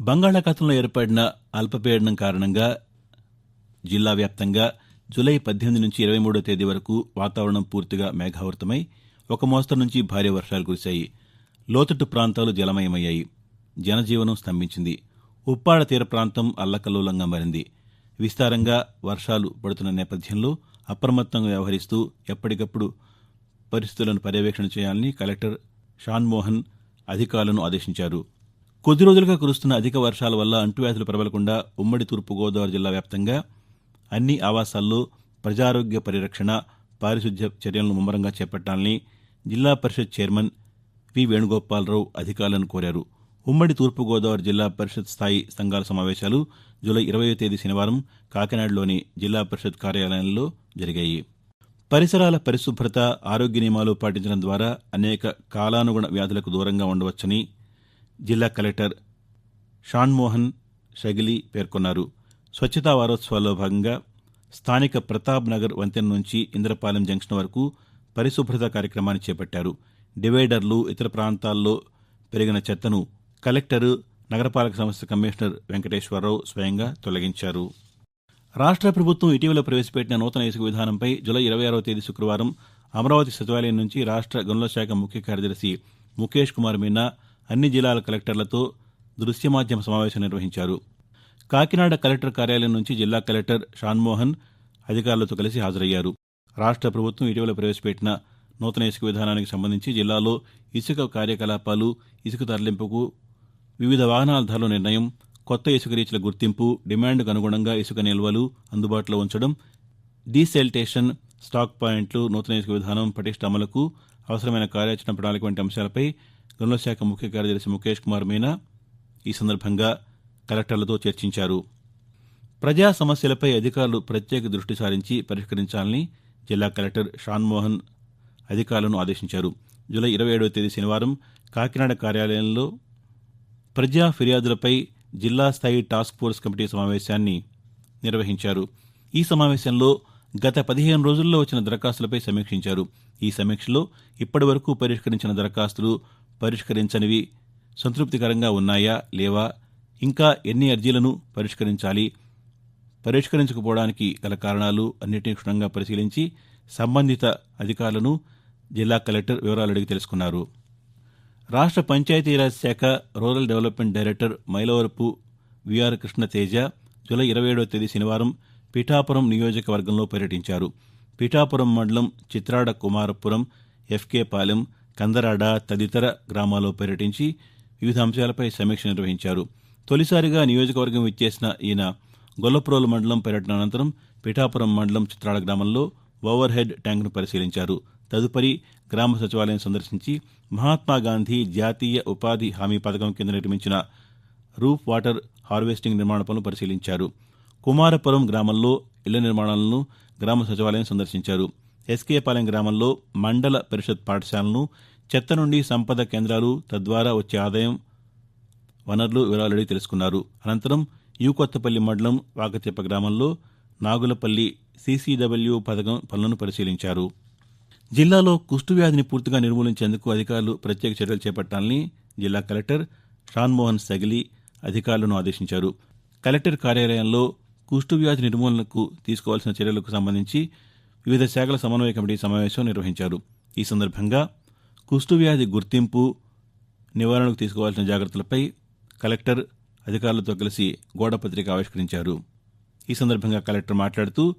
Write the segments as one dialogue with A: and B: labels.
A: బంగాళాఖాతంలో ఏర్పడిన అల్పపీడనం కారణంగా జిల్లా వ్యాప్తంగా జూలై పద్దెనిమిది నుంచి ఇరవై మూడో తేదీ వరకు వాతావరణం పూర్తిగా మేఘావృతమై ఒక మోస్తరు నుంచి భారీ వర్షాలు కురిశాయి. లోతట్టు ప్రాంతాలు జలమయమయ్యాయి. జనజీవనం స్తంభించింది. ఉప్పాడ తీర ప్రాంతం అల్లకల్లోలంగా మారింది. విస్తారంగా వర్షాలు పడుతున్న నేపథ్యంలో అప్రమత్తంగా వ్యవహరిస్తూ ఎప్పటికప్పుడు పరిస్థితులను పర్యవేక్షణ చేయాలని కలెక్టర్ షాన్మోహన్ అధికారులను ఆదేశించారు. కొద్ది రోజులుగా కురుస్తున్న అధిక వర్షాల వల్ల అంటువ్యాధులు ప్రబలకుండా ఉమ్మడి తూర్పుగోదావరి జిల్లా వ్యాప్తంగా అన్ని ఆవాసాల్లో ప్రజారోగ్య పరిరక్షణ పారిశుద్ధ్య చర్యలను ముమ్మరంగా చేపట్టాలని జిల్లా పరిషత్ చైర్మన్ వి వేణుగోపాలరావు అధికారులను కోరారు. ఉమ్మడి తూర్పుగోదావరి జిల్లా పరిషత్ స్థాయి సంఘాల సమావేశాలు జూలై ఇరవయో తేదీ శనివారం కాకినాడలోని జిల్లా పరిషత్ కార్యాలయంలో జరిగాయి. పరిసరాల పరిశుభ్రత ఆరోగ్య నియమాలు పాటించడం ద్వారా అనేక కాలానుగుణ వ్యాధులకు దూరంగా ఉండవచ్చని జిల్లా కలెక్టర్ షాన్మోహన్ షగిలి పేర్కొన్నారు. స్వచ్ఛతా వారోత్సవాల్లో భాగంగా స్థానిక ప్రతాప్ నగర్ వంతెన నుంచి ఇంద్రపాలెం జంక్షన్ వరకు పరిశుభ్రత కార్యక్రమాన్ని చేపట్టారు. డివైడర్లు ఇతర ప్రాంతాల్లో పెరిగిన చెత్తను కలెక్టర్ నగరపాలక సంస్థ కమిషనర్ వెంకటేశ్వరరావు స్వయంగా తొలగించారు. రాష్ట్ర ప్రభుత్వం ఇటీవల ప్రవేశపెట్టిన నూతన ఇసుక విధానంపై జులై ఇరవై ఆరవ తేదీ శుక్రవారం అమరావతి సచివాలయం నుంచి రాష్ట్ర గనుల శాఖ ముఖ్య కార్యదర్శి ముఖేష్ కుమార్ మీనా అన్ని జిల్లాల కలెక్టర్లతో దృశ్య మాధ్యమ సమావేశం నిర్వహించారు. కాకినాడ కలెక్టర్ కార్యాలయం నుంచి జిల్లా కలెక్టర్ షాన్మోహన్ అధికారులతో కలిసి హాజరయ్యారు. రాష్ట్ర ప్రభుత్వం ఇటీవల ప్రవేశపెట్టిన నూతన ఇసుక విధానానికి సంబంధించి జిల్లాలో ఇసుక కార్యకలాపాలు ఇసుక తరలింపుకు వివిధ వాహనాల ధరల నిర్ణయం కొత్త ఇసుక రీచ్ల గుర్తింపు డిమాండ్కు అనుగుణంగా ఇసుక నిల్వలు అందుబాటులో ఉంచడం డీసెల్టేషన్ స్టాక్ పాయింట్లు నూతన ఇసుక విధానం పటిష్ట అమలుకు అవసరమైన కార్యాచరణ ప్రణాళిక వంటి అంశాలపై గనుల శాఖ ముఖ్య కార్యదర్శి ముఖేష్ కుమార్ మీనా ఈ సందర్భంగా కలెక్టర్లతో చర్చించారు. ప్రజా సమస్యలపై అధికారులు ప్రత్యేక దృష్టి సారించి పరిష్కరించాలని జిల్లా కలెక్టర్ షాన్మోహన్ అధికారులను ఆదేశించారు. జూలై ఇరవై ఏడవ తేదీ శనివారం కాకినాడ కార్యాలయంలో ప్రజా ఫిర్యాదులపై జిల్లా స్థాయి టాస్క్ ఫోర్స్ కమిటీ సమావేశాన్ని నిర్వహించారు. ఈ సమావేశంలో గత పదిహేను రోజుల్లో వచ్చిన దరఖాస్తులపై సమీక్షించారు. ఈ సమీక్షలో ఇప్పటి వరకు పరిష్కరించిన దరఖాస్తులు పరిష్కరించనివి. సంతృప్తికరంగా ఉన్నాయా? లేవా? ఇంకా ఎన్ని అర్జీలను పరిష్కరించాలి? పరిష్కరించకపోవడానికి గల కారణాలు అన్నింటినీ క్షుణ్ణంగా పరిశీలించి సంబంధిత అధికారులను జిల్లా కలెక్టర్ వివరాలు అడిగి తెలుసుకున్నారు. రాష్ట్ర పంచాయతీరాజ్ శాఖ rural development director Mylavarapu VR Krishnateja July ఇరవై ఏడవ తేదీ శనివారం పిఠాపురం నియోజకవర్గంలో పర్యటించారు. పిఠాపురం మండలం చిత్రాడ కుమారపురం ఎఫ్కే పాలెం కందరాడ తదితర గ్రామాల్లో పర్యటించి వివిధ అంశాలపై సమీక్ష నిర్వహించారు. తొలిసారిగా నియోజకవర్గం ఇచ్చేసిన ఈయన గొల్లప్రోలు మండలం పర్యటన అనంతరం పిఠాపురం మండలం చిత్రాడ గ్రామంలో ఓవర్ హెడ్ ట్యాంకును పరిశీలించారు. తదుపరి గ్రామ సచివాలయం సందర్శించి మహాత్మాగాంధీ జాతీయ ఉపాధి హామీ పథకం కింద నిర్మించిన రూఫ్ వాటర్ హార్వెస్టింగ్ నిర్మాణ పనులు పరిశీలించారు. కుమారపురం గ్రామంలో ఇళ్ళ నిర్మాణాలను గ్రామ సచివాలయం సందర్శించారు. ఎస్కేపాలెం గ్రామంలో మండల పరిషత్ పాఠశాలను చెత్త నుండి సంపద కేంద్రాలు తద్వారా వచ్చే ఆదాయం వనరులు వివరాలు అడిగి తెలుసుకున్నారు. అనంతరం యూకొత్తపల్లి మండలం వాకచెప్ప గ్రామంలో నాగులపల్లి సీసీడబ్ల్యూ పథకం పనులను పరిశీలించారు. జిల్లాలో కుష్టు వ్యాధిని పూర్తిగా నిర్మూలించేందుకు అధికారులు ప్రత్యేక చర్యలు చేపట్టాలని జిల్లా కలెక్టర్ షాన్మోహన్ సగిలి అధికారులను ఆదేశించారు. కలెక్టర్ కార్యాలయంలో కుష్టు వ్యాధి నిర్మూలనకు తీసుకోవాల్సిన చర్యలకు సంబంధించి వివిధ శాఖల సమన్వయ కమిటీ సమావేశం నిర్వహించారు. ఈ సందర్భంగా కుష్టు వ్యాధి గుర్తింపు నివారణకు తీసుకోవాల్సిన జాగ్రత్తలపై కలెక్టర్ అధికారులతో కలిసి గోడపత్రిక ఆవిష్కరించారు. ఈ సందర్భంగా కలెక్టర్ మాట్లాడుతూ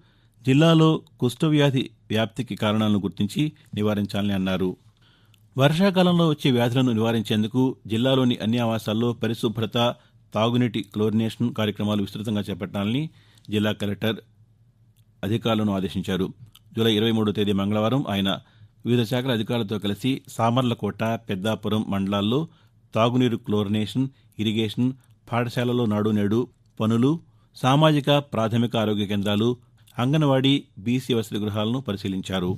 A: జిల్లాలో కుష్ఠవ్యాధి వ్యాప్తికి కారణాలను గుర్తించి నివారించాలని అన్నారు. వర్షాకాలంలో వచ్చే వ్యాధులను నివారించేందుకు జిల్లాలోని అన్ని ఆవాసాల్లో పరిశుభ్రత తాగునీటి క్లోరినేషన్ కార్యక్రమాలు విస్తృతంగా చేపట్టాలని జిల్లా కలెక్టర్ అధికారులను ఆదేశించారు. జూలై ఇరవై మూడో తేదీ మంగళవారం ఆయన వివిధ శాఖల అధికారులతో కలిసి సామర్లకోట పెద్దాపురం మండలాల్లో తాగునీరు క్లోరినేషన్ ఇరిగేషన్ పాఠశాలలో నాడు నేడు పనులు సామాజిక ప్రాథమిక ఆరోగ్య కేంద్రాలు అంగన్వాడీ బీసీ వసతి గృహాలను పరిశీలించారు.